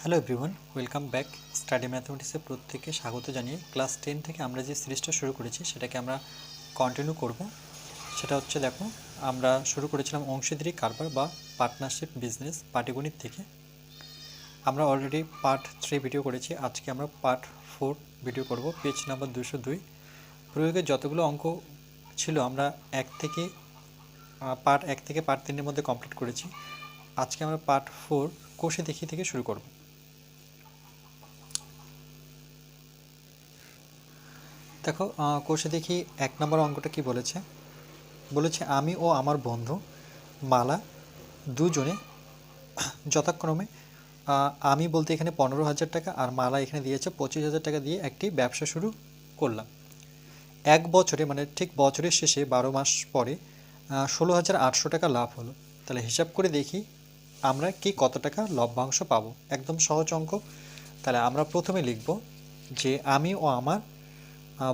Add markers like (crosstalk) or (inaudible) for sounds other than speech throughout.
Hello everyone welcome back study ম্যাথমেটিক্সে প্রত্যেককে স্বাগত জানিয়ে ক্লাস টেন থেকে আমরা যে সিরিজটা শুরু করেছি, সেটাকে আমরা কন্টিনিউ করব। সেটা হচ্ছে দেখো, আমরা শুরু করেছিলাম অংশীদারি কারবার বা পার্টনারশিপ বিজনেস পাটিগণিত থেকে। আমরা অলরেডি পার্ট থ্রি ভিডিও করেছি, আজকে আমরা পার্ট ফোর ভিডিও করব পেজ নাম্বার দুশো দুই। প্রয়োগের যতগুলো অঙ্ক ছিল, আমরা এক থেকে পার্ট এক থেকে পার্ট তিনের মধ্যে কমপ্লিট করেছি। আজকে আমরা পার্ট ফোর কোষে দেখি থেকে শুরু করব। দেখো কোষে দেখি এক নম্বর অঙ্কটা কি বলেছে? বলেছে, আমি ও আমার বন্ধু মালা দুজনে যথাক্রমে আমি বলতে এখানে পনেরো হাজার টাকা আর মালা এখানে দিয়েছে পঁচিশ হাজার টাকা দিয়ে একটি ব্যবসা শুরু করলাম। এক বছরে মানে ঠিক বছরের শেষে, বারো মাস পরে ষোলো হাজার আটশো টাকা লাভ হলো। তাহলে হিসাব করে দেখি আমরা কি কত টাকা লভ্যাংশ পাবো। একদম সহজ অঙ্ক। তাহলে আমরা প্রথমে লিখব যে, আমি ও আমার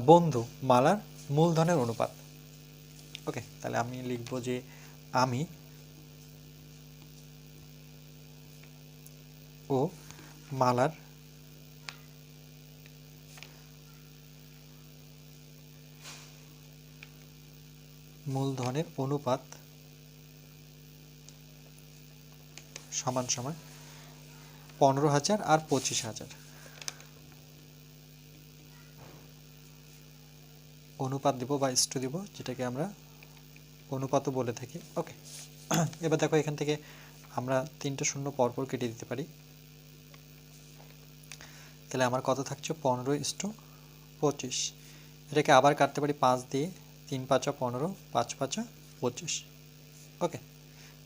বন্ধু মালার মূলধনের অনুপাত। ওকে, তাহলে আমি লিখব যে আমি ও মালার মূলধনের অনুপাত সমান সমান পনেরো হাজার আর পঁচিশ হাজার। অনুপাত দিব বা ইস্টু দিব, যেটাকে আমরা অনুপাতও বলে থাকি। ওকে (clears throat) এবার দেখো এখান থেকে আমরা তিনটে শূন্য পরপর কেটে দিতে পারি। তাহলে আমার কত থাকছে? পনেরো ইস্টু পঁচিশ। এটাকে আবার কাটতে পারি পাঁচ দিয়ে তিন পাঁচা পনেরো, পাঁচ পাঁচা পঁচিশ। ওকে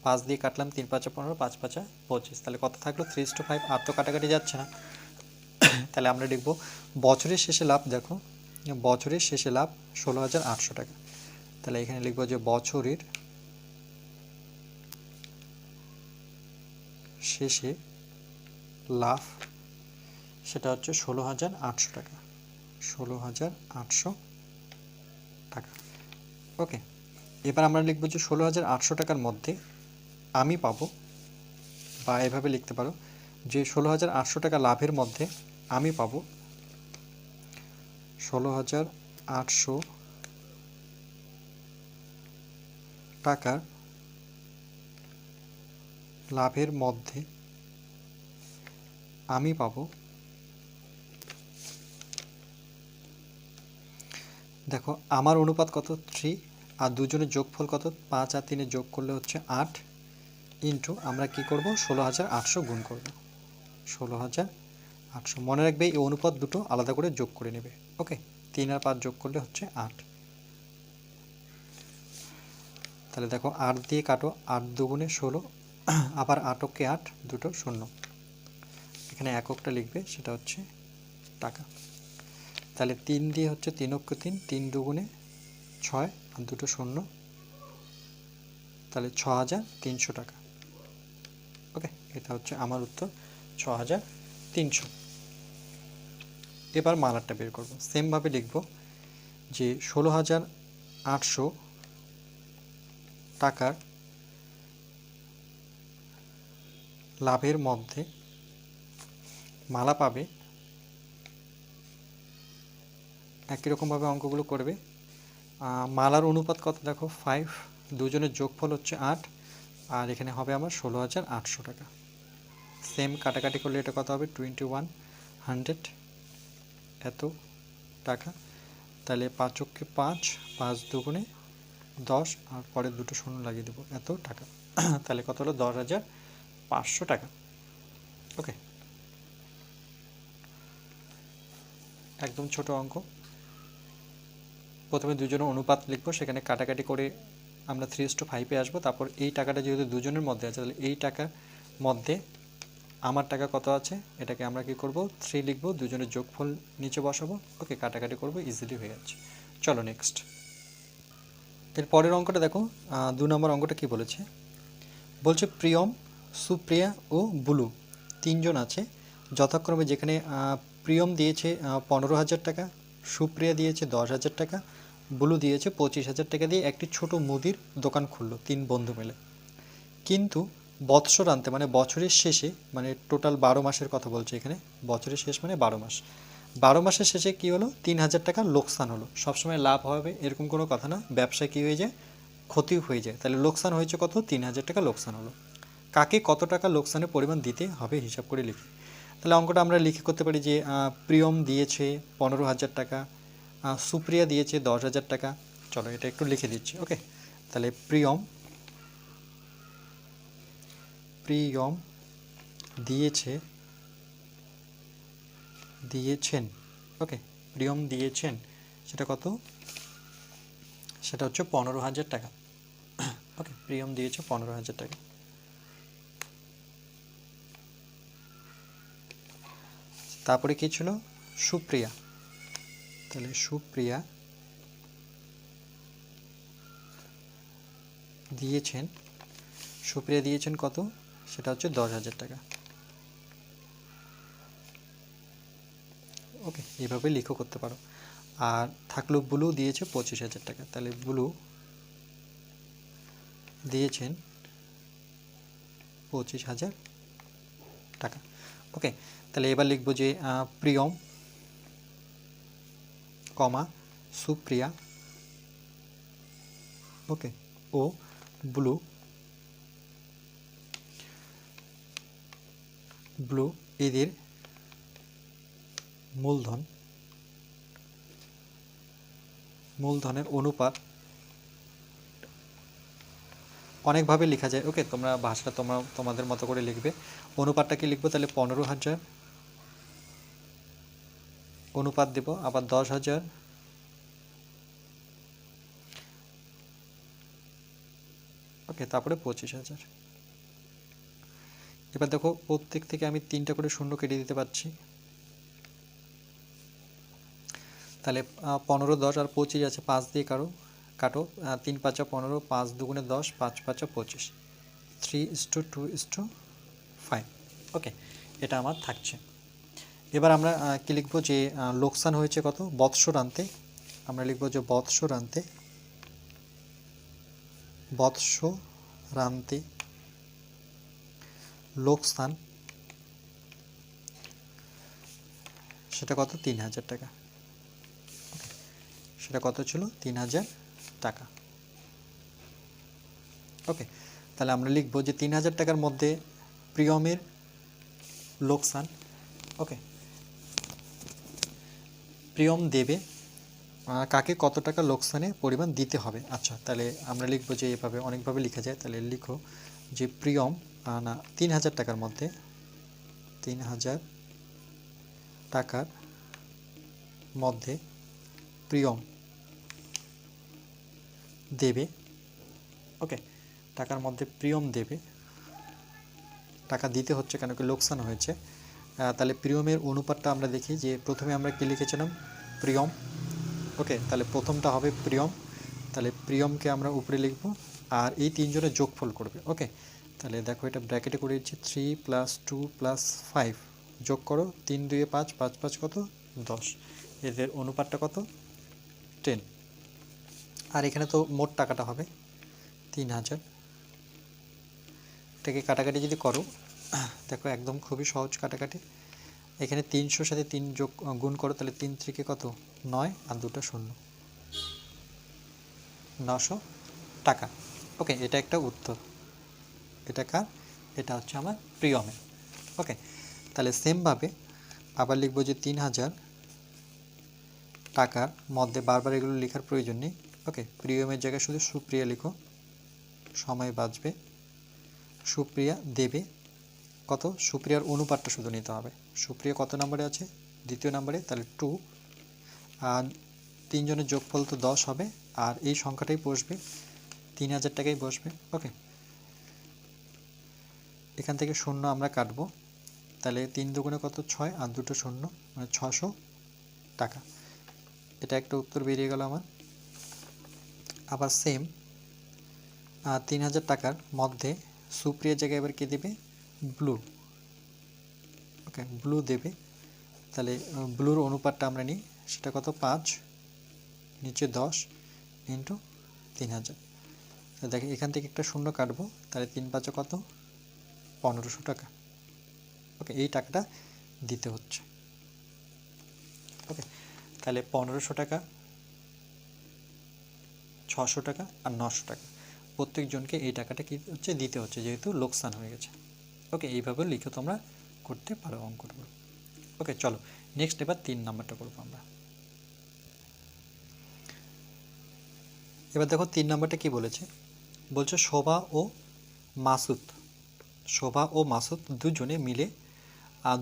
পাঁচ দিয়ে কাটলাম তিন পাঁচা পনেরো, পাঁচ পাঁচা পঁচিশ। তাহলে কত থাকল? Three two five. আর তো কাটাকাটি যাচ্ছে না। (clears throat) তাহলে আমরা লিখব, বছরের শেষে লাভ দেখো বছরের শেষে লাভ ষোলো হাজার আটশো টাকা। তাহলে এখানে লিখব যে বছরের শেষে লাভ সেটা হচ্ছে ষোলো হাজার আটশো টাকা। ষোলো হাজার আটশো টাকা। ওকে, এবার আমরা লিখব যে ষোলো হাজার আটশো টাকার মধ্যে আমি পাবো বা এভাবে লিখতে পারো যে ষোলো হাজার আটশো টাকা লাভের মধ্যে আমি পাবো ষোলো হাজার আটশো টাকার লাভের মধ্যে আমি পাবো। দেখো, আমার অনুপাত কত? থ্রি। আর দুজনের যোগফল কত? পাঁচ আর তিনে যোগ করলে হচ্ছে আট। ইন্টু আমরা কি করব? ষোলো হাজার আটশো গুণ করব। ষোলো হাজার আটশো। মনে রাখবে এই অনুপাত দুটো আলাদা করে যোগ করে নেবে। ওকে? তিন আর পাঁচ যোগ করলে হচ্ছে আট। তাহলে দেখো আট দিয়ে কাটো, আট দুগুণে ষোলো, আবার আটককে আট, দুটো শূন্য। এখানে এককটা লিখবে, সেটা হচ্ছে টাকা। তাহলে তিন দিয়ে হচ্ছে তিন অক্ষ তিন তিন দুগুণে ছয়, আর দুটো শূন্য। তাহলে ছ হাজার তিনশো টাকা। ওকে? এটা হচ্ছে আমার উত্তর ছ হাজার তিনশো। এবার মালারটা বের করব। সেমভাবে লিখব যে ষোলো হাজার আটশো টাকার লাভের মধ্যে মালা পাবে। একই রকমভাবে অঙ্কগুলো করবে। মালার অনুপাত কত দেখো? ফাইভ দুজনের যোগফল হচ্ছে আট, আর এখানে হবে আমার ষোলো হাজার আটশো টাকা। সেম কাটাকাটি করলে এটা কত হবে? টোয়েন্টি ওয়ান হান্ড্রেড এত টাকা, তাহলে পাঁচককে পাঁচ পাঁচ দুগুণে দশ, আর পরে দুটো শূন্য লাগিয়ে দেবো, এত টাকা। (clears throat) তাহলে কত হলো? দশ হাজার পাঁচশো টাকা। ওকে। একদম ছোট অঙ্ক। প্রথমে দুজনের অনুপাত লিখব, সেখানে কাটাকাটি করে আমরা থ্রি টু ফাইভে আসব, তারপর এই টাকাটা যেহেতু দুজনের মধ্যে আছে, তাহলে এই টাকার মধ্যে আমার টাকা কত আছে? এটাকে আমরা কি করব? থ্রি লিখব, দুজনের যোগফল নিচে বসাবো। ওকে, কাটাকাটি করব ইজিলি হয়ে যাচ্ছে। চলো নেক্সট এর পরের অঙ্কটা দেখো দু নম্বর অঙ্কটা কি বলেছে? বলছে প্রিয়ম, সুপ্রিয়া ও বুলু, তিনজন আছে। যথাক্রমে যেখানে প্রিয়ম দিয়েছে পনেরো হাজার টাকা, সুপ্রিয়া দিয়েছে দশ হাজার টাকা, বুলু দিয়েছে পঁচিশ হাজার টাকা দিয়ে একটি ছোট মুদির দোকান খুললো, তিন বন্ধু মিলে। কিন্তু বৎসরান্তে মানে বছরের শেষে মানে টোটাল বারো মাসের কথা বলছে এখানে, বছরের শেষ মানে বারো মাস। বারো মাসের শেষে কি হলো? তিন হাজার টাকা লোকসান হলো। সবসময় লাভ হবে এরকম কোনো কথা না। ব্যবসায় কী হয়ে যায়? ক্ষতি হয়ে যায়। তাহলে লোকসান হয়েছে কত? তিন হাজার টাকা লোকসান হলো। কাকে কত টাকা লোকসানের পরিমাণ দিতে হবে হিসাব করে লিখি। তাহলে অঙ্কটা আমরা লিখে করতে পারি যে প্রিয়ম দিয়েছে পনেরো হাজার টাকা সুপ্রিয়া দিয়েছে দশ হাজার টাকা। চলো এটা একটু লিখে দিচ্ছি, ওকে? তাহলে প্রিয়ম প্রিয়ম দিয়েছে, দিয়েছেন ওকে প্রিয়ম দিয়েছেন, সেটা কত? সেটা হচ্ছে পনেরো হাজার টাকা ওকে প্রিয়ম দিয়েছে পনেরো হাজার টাকা। তারপরে কি ছিল? সুপ্রিয়া, তাহলে সুপ্রিয়া দিয়েছেন সুপ্রিয়া দিয়েছেন কত? সেটা হচ্ছে দশ হাজার টাকা। ওকে এইভাবে লিখো করতে পারো। আর থাকল ব্লু দিয়েছে পঁচিশ হাজার টাকা। তাহলে ব্লু দিয়েছেন পঁচিশ হাজার টাকা। ওকে, তাহলে এবার লিখব যে প্রিয়ম, কমা, সুপ্রিয়া, ওকে, ও ব্লু ব্লু, এদের মূলধন, মূলধনের অনুপাত অনেকভাবে লেখা যায়। ওকে তোমরা ভাষাটা তোমরা, তোমাদের মতো করে লিখবে। অনুপাতটা কি লিখব? তাহলে পনেরো হাজার। অনুপাত দেব, আবার দশ হাজার। ওকে তারপরে পঁচিশ হাজার। এবার দেখো প্রত্যেক থেকে আমি তিনটা করে শূন্য কেটে দিতে পারছি। তাহলে পনেরো, দশ আর পঁচিশ আছে, পাঁচ দিয়ে কারও কাটো তিন, পাঁচা, পনেরো, পাঁচ দুগুণে দশ, পাঁচ, পাঁচা, পঁচিশ। Three is to two to, two. Okay, এটা আমার থাকছে। এবার আমরা কি লিখব যে লোকসান হয়েছে কত? বৎসরান্তে আমরা লিখব যে বৎসরান্তে বৎসরান্তে লোকসান সেটা কত? তিন হাজার টাকা। সেটা কত ছিল? তিন হাজার টাকা। ওকে। তাহলে আমরা লিখব যে তিন হাজার টাকার মধ্যে প্রিয়মের লোকসান ওকে। প্রিয়ম দেবে কাকে কত টাকা লোকসানে পরিমাণ দিতে হবে? আচ্ছা তাহলে আমরা লিখব যে এভাবে অনেকভাবে লেখা যায়। তাহলে লিখো যে প্রিয়ম না, তিন হাজার টাকার মধ্যে। তিন হাজার টাকার মধ্যে প্রিয়ম দেবে। ওকে টাকার মধ্যে প্রিয়ম দেবে। টাকা দিতে হচ্ছে কেন কি লোকসান হয়েছে। তাহলে প্রিয়মের অনুপাতটা আমরা দেখি যে প্রথমে আমরা কি লিখেছিলাম? প্রিয়ম। ওকে তাহলে প্রথমটা হবে প্রিয়ম। তাহলে প্রিয়মকে আমরা উপরে লিখব আর এই তিনজনের যোগফল করবে। ওকে তাহলে দেখো এটা ব্র্যাকেটে করে দিচ্ছি three plus two plus five যোগ করো, তিন দুয়ে পাঁচ পাঁচ পাঁচ কত? দশ। এদের অনুপাতটা কত? টেন আর এখানে তো মোট টাকাটা হবে তিন হাজার। এটাকে কাটাকাটি যদি করো, দেখো একদম খুবই সহজ কাটাকাটি। এখানে তিনশোর সাথে তিন যোগ গুণ করো, তাহলে তিন থেকে কত? নয় আর দুটো শূন্য। নশো টাকা। ওকে এটা একটা উত্তর। এটা কার? এটা হচ্ছে আমার প্রিয়মের ওকে, তাহলে সেমভাবে আবার লিখব যে তিন হাজার টাকার মধ্যে বারবার এগুলো লেখার প্রয়োজন নেই। ওকে প্রিয়মের জায়গায় শুধু সুপ্রিয়া লিখো। সময় বাঁচবে, সুপ্রিয়া দেবে। কত? সুপ্রিয়ার অনুপাতটা শুধু নিতে হবে। সুপ্রিয়া কত নম্বরে আছে? দ্বিতীয় নম্বরে, তাহলে টু আর তিনজনের যোগফল তো দশ হবে, আর এই সংখ্যাটাই বসবে, তিন হাজার টাকাই বসবে। ওকে এখান থেকে শূন্য আমরা কাটবো। তাহলে তিন দুগুণে কত? ছয়, আর দুটো শূন্য মানে ছশো টাকা। এটা একটা উত্তর বেরিয়ে গেল আমার। আবার সেম তিন হাজার টাকার মধ্যে সুপ্রিয়ার জায়গায় এবার কে দেবে? ব্লু ওকে ব্লু দেবে। তাহলে ব্লুর অনুপাতটা আমরা নিই। সেটা কত? পাঁচ, নিচে দশ ইন্টু তিন হাজার। দেখে, এখান থেকে একটা শূন্য কাটবো। তাহলে তিন পাঁচে কত? পনেরোশো টাকা। ওকে এই টাকাটা দিতে হচ্ছে। ওকে তাহলে পনেরোশো টাকা, ছশো টাকা আর নশো টাকা। প্রত্যেকজনকে এই টাকাটা কি হচ্ছে, দিতে হচ্ছে, যেহেতু লোকসান হয়ে গেছে। ওকে এইভাবে লিখে তোমরা করতে পারো অঙ্কগুলো। ওকে চলো নেক্সট এবার তিন নাম্বারটা করব আমরা। এবার দেখো তিন নাম্বারটা কি বলেছে? বলছে শোভা ও মাসুদ। শোভা ও মাসুদ দুজনে মিলে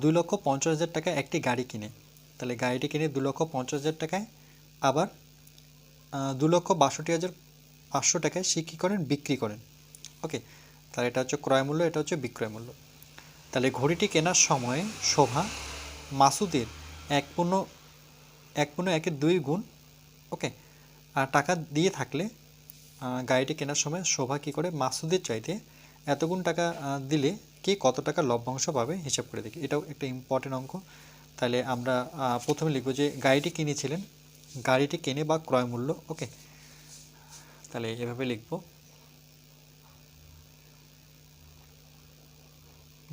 দুই লক্ষ পঞ্চাশ হাজার টাকায় একটি গাড়ি কিনে। তাহলে গাড়িটি কিনে দু লক্ষ পঞ্চাশ হাজার টাকায় আবার দু লক্ষ বাষট্টি হাজার পাঁচশো টাকায় সে কী করেন? বিক্রি করেন। ওকে, তাহলে এটা হচ্ছে ক্রয় মূল্য, এটা হচ্ছে বিক্রয় মূল্য। তাহলে ঘড়িটি কেনার সময় শোভা, মাসুদের এক পূর্ণ এক পূর্ণ একের দুই গুণ, ওকে আর টাকা দিয়ে থাকলে গাড়িটি কেনার সময় শোভা কী করে? মাসুদের চাইতে এতগুণ টাকা দিলে কে কত টাকা লভ্যাংশ পাবে হিসাব করে দেখি। এটাও একটা ইম্পর্টেন্ট অঙ্ক। তাহলে আমরা প্রথমে লিখব যে গাড়িটি কিনেছিলেন। গাড়িটি কেনে বা ক্রয় মূল্য ওকে তাহলে এভাবে লিখব।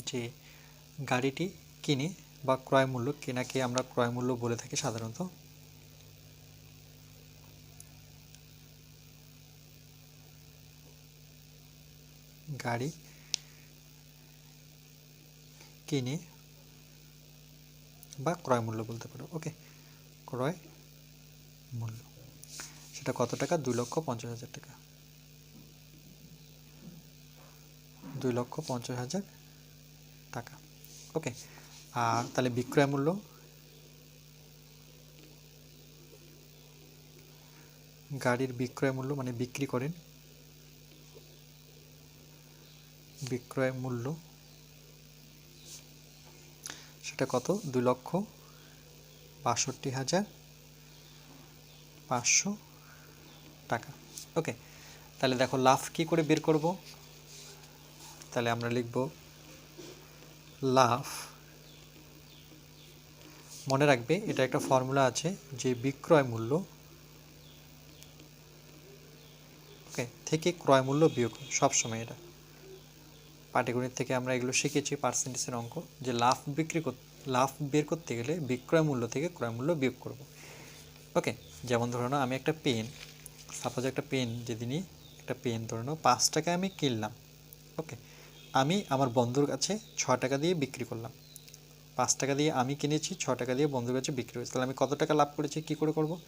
যে গাড়িটি কিনে বা ক্রয় মূল্য, কেনাকে আমরা ক্রয় মূল্য বলে থাকি সাধারণত। গাড়ি কিনে বা ক্রয় মূল্য বলতে পারো। ওকে, ক্রয় মূল্য। সেটা কত টাকা? দুই লক্ষ পঞ্চাশ হাজার টাকা। দুই লক্ষ পঞ্চাশ হাজার টাকা। ওকে, আর তাহলে বিক্রয় মূল্য? গাড়ির বিক্রয় মূল্য মানে বিক্রি করেন বিক্রয় মূল্য? সেটা কত? দুই লক্ষ বাষট্টি হাজার পাঁচশো টাকা। ওকে তাহলে দেখো লাভ কি করে বের করব? তাহলে আমরা লিখব লাভ মনে রাখবে, এটা একটা ফর্মুলা আছে যে বিক্রয় মূল্য। ওকে থেকে ক্রয় মূল্য বিয়োগ, সবসময় এটা। পাটিগণিত থেকে আমরা এগুলো শিখেছি পার্সেন্টেজের অঙ্ক, যে লাভ বিক্রি কর- লাভ বের করতে গেলে বিক্রয় মূল্য থেকে ক্রয় মূল্য বিয়োগ করব। ওকে যেমন ধরো না আমি একটা পেন সাপোজ একটা পেন যেদিনই একটা পেন ধরে নাও পাঁচ টাকায় আমি কিনলাম। ওকে আমি আমার বন্ধুর কাছে ছ টাকা দিয়ে বিক্রি করলাম। পাঁচ টাকা দিয়ে আমি কিনেছি, ছ টাকা দিয়ে বন্ধুর কাছে বিক্রি করেছি তাহলে আমি কত টাকা লাভ করেছি, কি করে করব?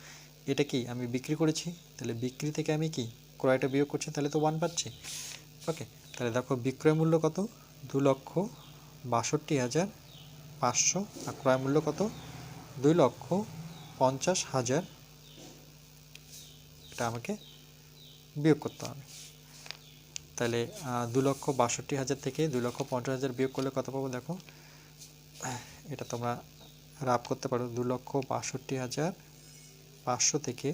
এটা কি, আমি বিক্রি করেছি? তাহলে বিক্রি থেকে আমি কি, ক্রয়টা বিয়োগ করছি, তাহলে তো ওয়ান পাচ্ছি। ওকে তাহলে দেখো বিক্রয় মূল্য কত? দু লক্ষ বাষট্টি হাজার পাঁচশো। আর ক্রয় মূল্য কত? দুই লক্ষ পঞ্চাশ হাজার। এটা আমাকে বিয়োগ করতে হবে। তাহলে দু লক্ষ বাষট্টি হাজার থেকে দুই লক্ষ পঞ্চাশ হাজার বিয়োগ করলে কত পাবো দেখো? এটা তোমরা রাব করতে পারো। দু লক্ষ বাষট্টি হাজার পাঁচশো থেকে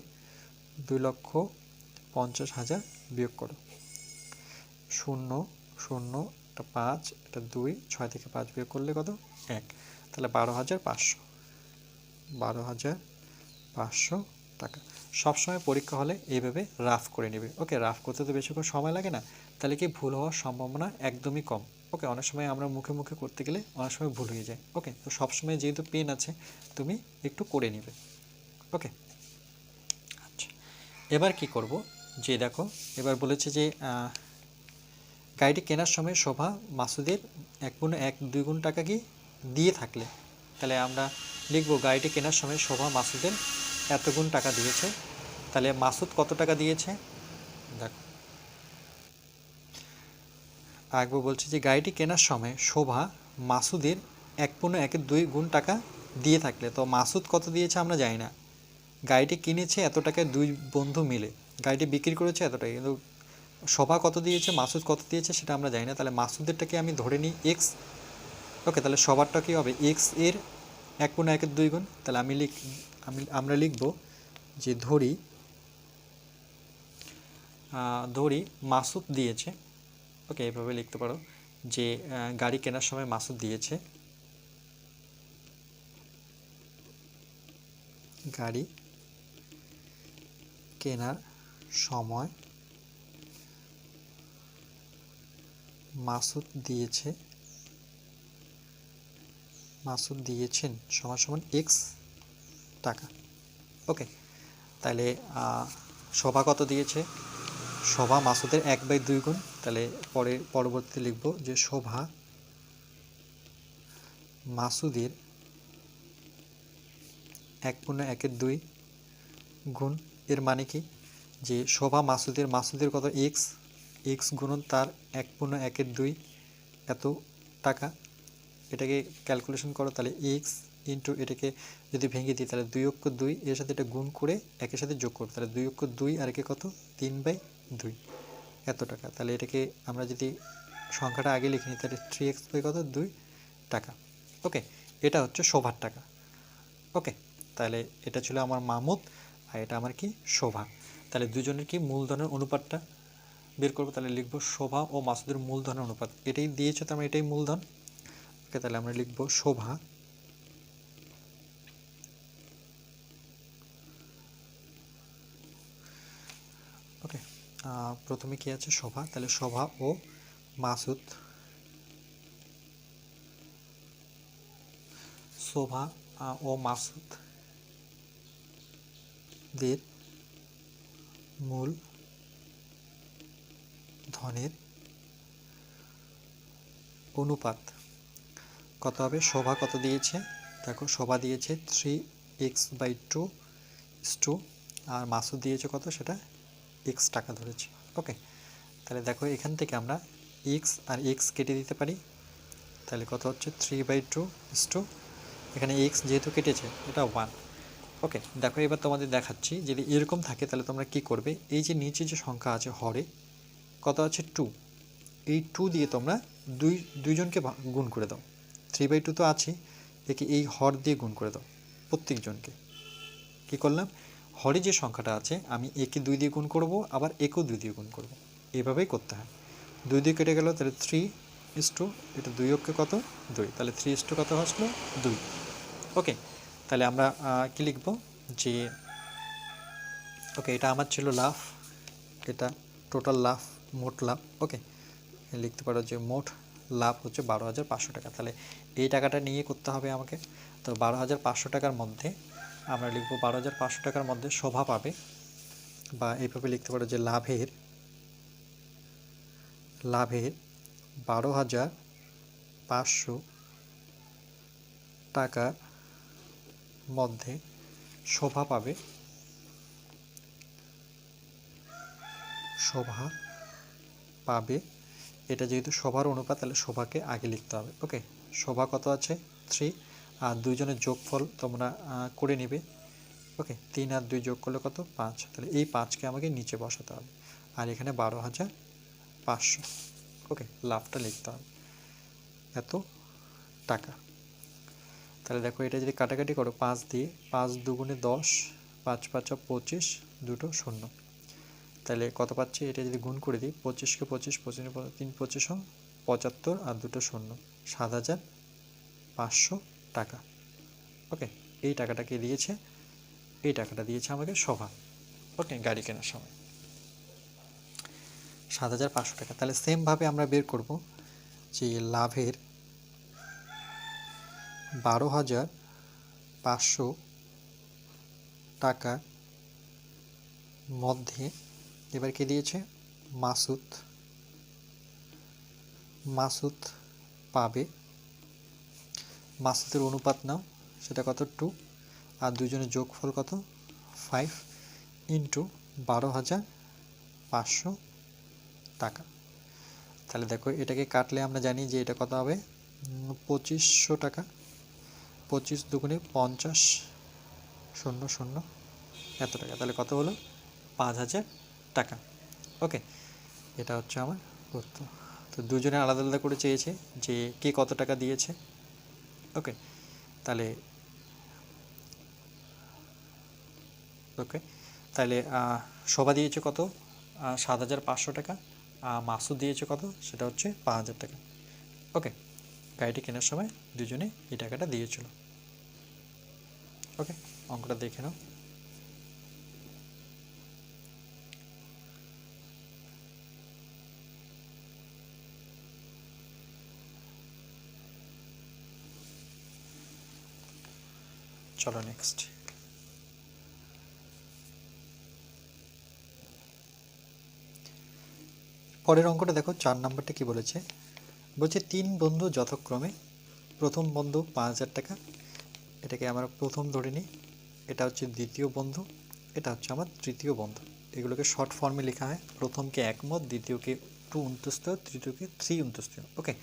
দুই লক্ষ পঞ্চাশ হাজার বিয়োগ করো। শূন্য শূন্য, একটা পাঁচ, একটা দুই, ছয় থেকে পাঁচ বিয়োগ করলে কত? এক। তাহলে বারো হাজার পাঁচশো। বারো হাজার পাঁচশো টাকা। সবসময় পরীক্ষা হলে এইভাবে রাফ করে নেবে। ওকে, রাফ করতে তো বেশিক্ষণ সময় লাগে না। তাহলে কি ভুল হওয়ার সম্ভাবনা একদমই কম। ওকে, অনেক সময় আমরা মুখে মুখে করতে গেলে অনেক সময় ভুল হয়ে যায়। ওকে, তো সবসময় যেহেতু পেন আছে, তুমি একটু করে নেবে। ওকে। আচ্ছা। এবার কি করব? যে দেখো, এবার বলেছে যে গাড়িটি কেনার সময় শোভা মাসুদের এক গুণ এক দুই গুণ টাকা কি দিয়ে থাকলে? তাহলে আমরা লিখব গাড়িটি কেনার সময় শোভা মাসুদের এত গুণ টাকা দিয়েছে। তাহলে মাসুদ কত টাকা দিয়েছে? দেখো। একবার বলছি যে গাড়িটি কেনার সময় শোভা মাসুদের এক পূর্ণ একের দুই গুণ টাকা দিয়ে থাকলে। তো মাসুদ কত দিয়েছে আমরা জানি না। গাড়িটি কিনেছে এত টাকায় দুই বন্ধু মিলে। গাড়িটি বিক্রি করেছে এত টাকা কিন্তু শোভা কত দিয়েছে, মাসুদ কত দিয়েছে সেটা আমরা জানি না। তাহলে মাসুদেরটাকে আমি ধরে নিই এক্স ওকে তাহলে সবারটা কী হবে? এক্সের এক পূর্ণ একের দুই গুণ। তাহলে আমি লিখ, আমি, আমরা লিখব যে ধরি ধরি মাসুদ দিয়েছে। ওকে এইভাবে লিখতে পারো যে গাড়ি কেনার সময় মাসুদ দিয়েছে। গাড়ি কেনার সময় মাসুদ দিয়েছে, মাসুদ দিয়েছেন সমান সমান এক্স টাকা। ওকে তাহলে শোভা কত দিয়েছে? শোভা মাসুদের এক বাই দুই গুণ। তাহলে পরে, পরবর্তীতে লিখব যে শোভা মাসুদের এক পূর্ণ একের দুই গুণ। এর মানে কি? যে শোভা মাসুদের মাসুদের কত? এক্স এক্স গুণন তার এক পূর্ণ একের দুই এত টাকা। এটাকে ক্যালকুলেশন করো, তাহলে এক্স ইন্টু এটাকে যদি ভেঙে দিই, তাহলে দুই অক্ষ দুই, এর সাথে এটা গুণ করে একের সাথে যোগ করো, তাহলে দুই অক্ষ দুই আর একে কত? তিন বাই দুই। এত টাকা। তাহলে এটাকে আমরা যদি সংখ্যাটা আগে লিখে নিই, তাহলে থ্রি এক্স বাই কত? দুই টাকা। ওকে এটা হচ্ছে শোভার টাকা। ওকে তাহলে এটা ছিল আমার মামুদ আর এটা আমার কি? শোভা। তাহলে দুজনের কি মূলধনের অনুপাতটা? বের করব, তাহলে লিখব শোভা ও মাসুদের মূলধনের অনুপাত। এটাই দিয়েছে তো আমরা, এটাই মূলধন? ওকে, তাহলে আমরা লিখব শোভা। ওকে প্রথমে কি আছে? শোভা। তাহলে শোভা ও মাসুদ। শোভা ও মাসুদ। দের মূল ধনের অনুপাত কত হবে? শোভা কত দিয়েছে? দেখো, শোভা দিয়েছে three x by two two আর মাসুদ দিয়েছে কত? সেটা এক্স টাকা ধরেছে। ওকে তাহলে দেখো, এখান থেকে আমরা এক্স আর এক্স কেটে দিতে পারি। তাহলে কত হচ্ছে? থ্রি বাই টু টু এখানে এক্স যেহেতু কেটেছে, এটা ওয়ান ওকে দেখো, এবার তোমাদের দেখাচ্ছি, যদি এরকম থাকে তাহলে তোমরা কি করবে? এই যে নিচে যে সংখ্যা আছে, হরে কত আছে টু এই টু দিয়ে তোমরা দুই, দুইজনকে গুণ করে দাও। থ্রি বাই টু তো আছে একে এই হর দিয়ে গুণ করে দাও প্রত্যেকজনকে। কি করলাম? হরে যে সংখ্যাটা আছে, আমি একে দুই দিয়ে গুণ করব, আবার একেও দুই দিয়ে গুণ করব। এভাবেই করতে হয়। দুই দিয়ে কেটে গেল, তাহলে থ্রি ইস টু এটা দুই অক্ষে কত? দুই। তাহলে থ্রি ইস টু কত আসলো? দুই। ওকে তাহলে আমরা কি লিখব? যে ওকে এটা আমার ছিল লাভ এটা টোটাল লাভ মোট লাভ, ওকে? লিখতে পারো যে মোট লাভ হচ্ছে বারো হাজার পাঁচশো টাকা। তাহলে এই টাকাটা নিয়ে করতে হবে আমাকে। তো বারো হাজার পাঁচশো টাকার মধ্যে আমরা লিখব বারো হাজার পাঁচশো টাকার মধ্যে শোভা পাবে বা এইভাবে লিখতে পারো যে লাভের লাভের বারো হাজার পাঁচশো টাকার মধ্যে শোভা পাবে, শোভা পাবে, এটা যেহেতু শোভার অনুপাত, তাহলে শোভাকে আগে লিখতে হবে। ওকে? শোভা কত আছে? থ্রি আর দুইজনের যোগফল তোমরা করে নেবে। ওকে? তিন আর দুই যোগ করলে কত? পাঁচ। তাহলে এই পাঁচকে আমাকে নিচে বসাতে হবে। আর এখানে বারো হাজার পাঁচশো। ওকে? লাভটা লিখতে হবে। এত টাকা। তাহলে দেখো, এটা যদি কাটাকাটি করো, পাঁচ দিয়ে, পাঁচ দুগুণে দশ, পাঁচ পাঁচা পঁচিশ, দুটো শূন্য। তাহলে কত পাচ্ছি? এটা যদি গুণ করে দিই, পঁচিশকে পঁচিশ পঁচিশ, তিন পঁচিশ পঁচাত্তর আর দুটো শূন্য, সাত হাজার পাঁচশো টাকা। ওকে, এই টাকাটাকে দিয়েছে? এই টাকাটা দিয়েছে আমাকে শোভা। ওকে, গাড়ি কেনার সময়। সাত হাজার পাঁচশো টাকা। তাহলে সেমভাবে আমরা বের করব যে লাভের বারো হাজার পাঁচশো টাকার মধ্যে এবার কে দিয়েছে? মাসুদ। মাসুদ পাবে। মাসুদের অনুপাত নাও, সেটা কত? টু। আর দুজনের যোগফল কত? ফাইভ ইন্টু বারো হাজার পাঁচশো টাকা। তাহলে দেখো, এটাকে কাটলে আমরা জানি যে এটা কত হবে? পঁচিশশো টাকা। পঁচিশ দুগুণে পঞ্চাশ শূন্য শূন্য এত টাকা। তাহলে কত হলো? পাঁচ হাজার টাকা। ওকে, এটা হচ্ছে আমার উত্তর। তো দুজনে আলাদা আলাদা করে চেয়েছে যে কে কত টাকা দিয়েছে। ওকে, তাহলে ওকে, তাহলে শোভা দিয়েছে কত? সাত হাজার পাঁচশো টাকা। মাসুদ দিয়েছে কত? সেটা হচ্ছে পাঁচ হাজার টাকা। ওকে, গাড়িটি কেনার সময় দুজনে এই টাকাটা দিয়েছিল। ওকে, অঙ্কটা দেখে নাও। চলো নেক্সট পরের অঙ্কটা দেখো, চার নাম্বারটা কি বলেছে? বলছে, তিন বন্ধু যথাক্রমে, প্রথম বন্ধু পাঁচ হাজার টাকা। এটাকে আমরা প্রথম ধরে নিই, এটা হচ্ছে দ্বিতীয় বন্ধু, এটা হচ্ছে আমার তৃতীয় বন্ধু। এগুলোকে শর্ট ফর্মে লেখা হয়, প্রথমকে একমত, দ্বিতীয়কে টু উনতস্ত তৃতীয়কে থ্রি উনতস্ত ওকে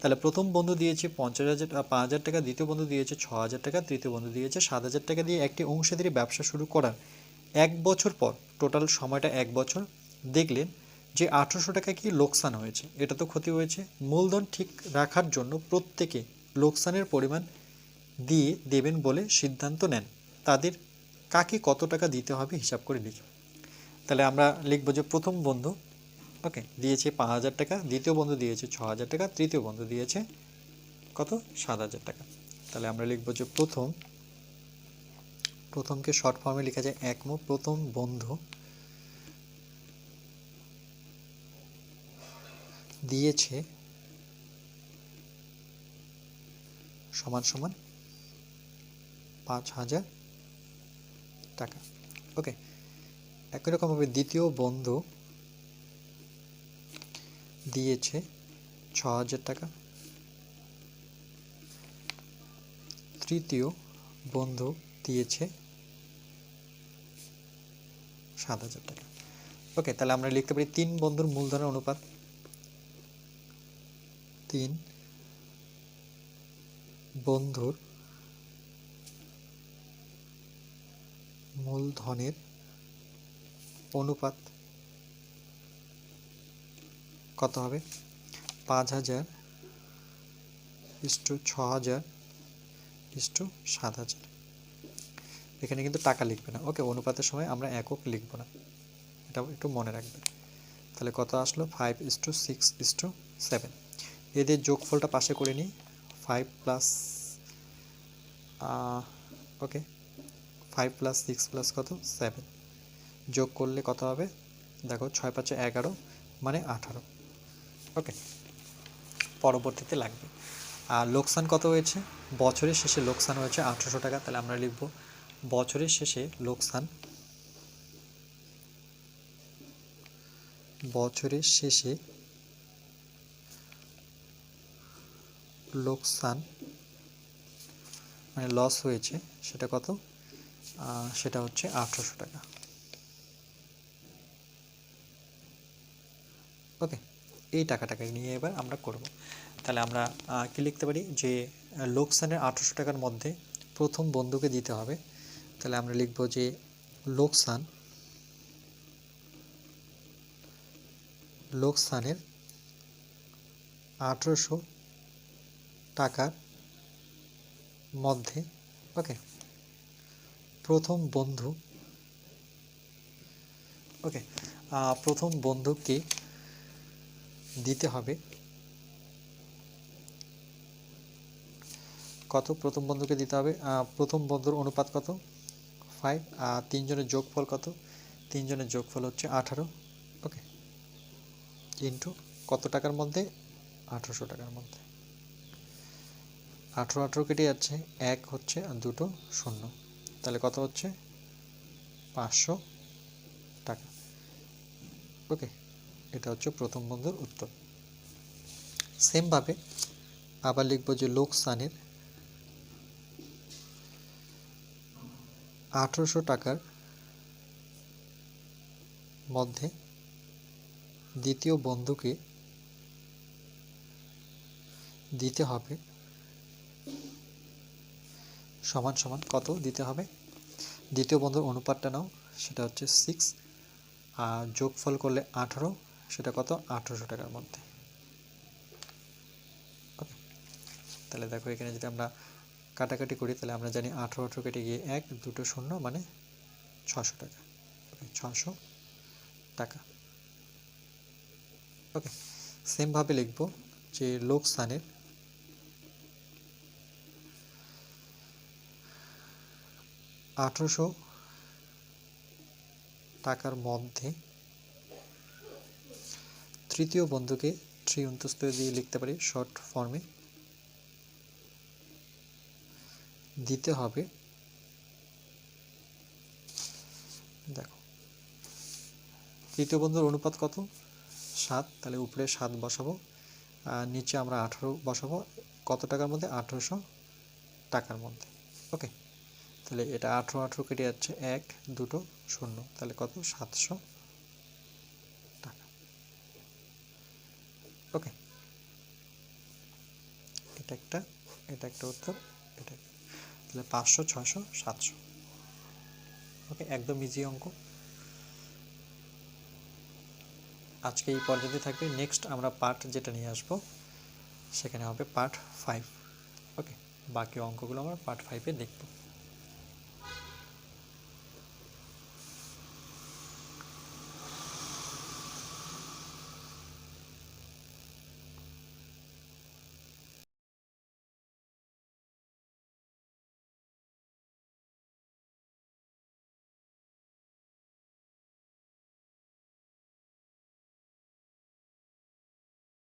তাহলে প্রথম বন্ধু দিয়েছে পঞ্চাশ হাজার পাঁচ হাজার টাকা, দ্বিতীয় বন্ধু দিয়েছে ছ হাজার টাকা, তৃতীয় বন্ধু দিয়েছে সাত হাজার টাকা দিয়ে একটি অংশীদারি ব্যবসা শুরু করার। এক বছর পর টোটাল সময়টা এক বছর, দেখলেন যে আঠেরোশো টাকা কি লোকসান হয়েছে। এটা তো ক্ষতি হয়েছে। মূলধন ঠিক রাখার জন্য প্রত্যেকে লোকসানের পরিমাণ দিয়ে দেবেন বলে সিদ্ধান্ত নেন। তাদের কাকে কত টাকা দিতে হবে হিসাব করে লিখি। তাহলে আমরা লিখব যে প্রথম বন্ধু ওকে, দিয়েছে পাঁচ হাজার টাকা, দ্বিতীয় বন্ধু দিয়েছে ছ হাজার টাকা, তৃতীয় বন্ধু দিয়েছে কত? সাত হাজার টাকা। তাহলে আমরা লিখব যে প্রথম, প্রথমকে শর্ট ফর্মে লেখা যায় একমো প্রথম বন্ধু দিয়েছে সমান সমান পাঁচ হাজার টাকা। ওকে, একই রকমভাবে দ্বিতীয় বন্ধু দিয়েছে ছ হাজার টাকা। তৃতীয় বন্ধু দিয়েছে সাত হাজার টাকা। ওকে, তাহলে আমরা লিখতে পারি তিন বন্ধুর মূলধনের অনুপাত। তিন বন্ধুর মূলধনের অনুপাত কত হবে? পাঁচ হাজার ইস্টু ছ হাজার ইস্টু সাত হাজার এখানে কিন্তু টাকা লিখবে না। ওকে, অনুপাতের সময় আমরা একক লিখব না। এটা একটু মনে রাখবে। তাহলে কত আসলো? Five is to six is to seven. এদের যোগফলটা পাশে করে নিই। Five plus okay five plus six plus কত? সেভেন। যোগ করলে কত হবে? দেখো, ছয় পাঁচে এগারো মানে আঠারো। ওকে পরবর্তীতে লাগবে। আর লোকসান কত হয়েছে? বছরের শেষে লোকসান হয়েছে আঠেরোশো টাকা, তাহলে আমরা লিখব বছরের শেষে লোকসান। বছরের শেষে লোকসান মানে লস হয়েছে, সেটা কত? সেটা হচ্ছে আঠেরোশো টাকা। ওকে এই টাকাটাকে নিয়ে এবার আমরা করব। তাহলে আমরা কি লিখতে পারি? যে, লোকসানের আঠেরোশো টাকার মধ্যে প্রথম বন্ধুকে দিতে হবে। তাহলে আমরা লিখব যে, লোকসান, লোকসানের আঠেরোশো টাকার মধ্যে, ওকে, প্রথম বন্ধু, ওকে প্রথম বন্ধুকে দিতে হবে। কত? প্রথম বন্ধুকে দিতে হবে। প্রথম বন্ধুর অনুপাত কত? ফাইভ আর তিনজনের যোগফল কত? তিনজনের যোগফল হচ্ছে আঠারো। ওকে ইন্টু কত টাকার মধ্যে? আঠারোশো টাকার মধ্যে। আঠেরো আঠেরো কেটে যাচ্ছে। এক হচ্ছে আর দুটো শূন্য। তাহলে কত হচ্ছে? পাঁচশো টাকা। ওকে এটা হচ্ছে প্রথম বন্ধুর উত্তর। সেমভাবে আবার লিখব যে লোকসানের আঠেরোশো টাকার মধ্যে দ্বিতীয় বন্ধুকে দিতে হবে। সমান সমান কত দিতে হবে? দ্বিতীয় বন্ধুর অনুপাতটা নাও, সেটা হচ্ছে সিক্স আর যোগফল করলে আঠারো সেটা কত? আঠেরোশো টাকার মধ্যে। ওকে। তাহলে দেখো এখানে যদি আমরা কাটাকাটি করি, তাহলে আমরা জানি আঠেরো আঠেরো কেটে গিয়ে এক, দুটো শূন্য মানে ছশো টাকা। ছশো টাকা। ওকে সেমভাবে লিখব যে লোকসানের আঠেরোশো টাকার মধ্যে তৃতীয় বন্ধুকে থ্রি অন্তস্থ দিয়ে লিখতে পারি শর্ট ফর্মে। দিতে হবে। দেখো। তৃতীয় বন্ধুর অনুপাত কত? সাত, তাহলে উপরে সাত বসাবো। আর নিচে আমরা আঠেরো বসাবো। কত টাকার মধ্যে? আঠেরোশো টাকার মধ্যে। ওকে। তাহলে এটা আঠেরো আঠেরো কেটে যাচ্ছে এক, দুটো শূন্য। তাহলে কত? সাতশো ওকে এটা একটা এটা একটা উত্তর, এটা। তাহলে পাঁচশো, ছয়শো, সাতশো। ওকে একদম ইজি অঙ্ক। আজকে এই পর্যায়ে থাকবে। নেক্সট আমরা পার্ট যেটা নিয়ে আসব, সেখানে হবে পার্ট ফাইভ ওকে বাকি অঙ্কগুলো আমরা পার্ট ফাইভে দেখব।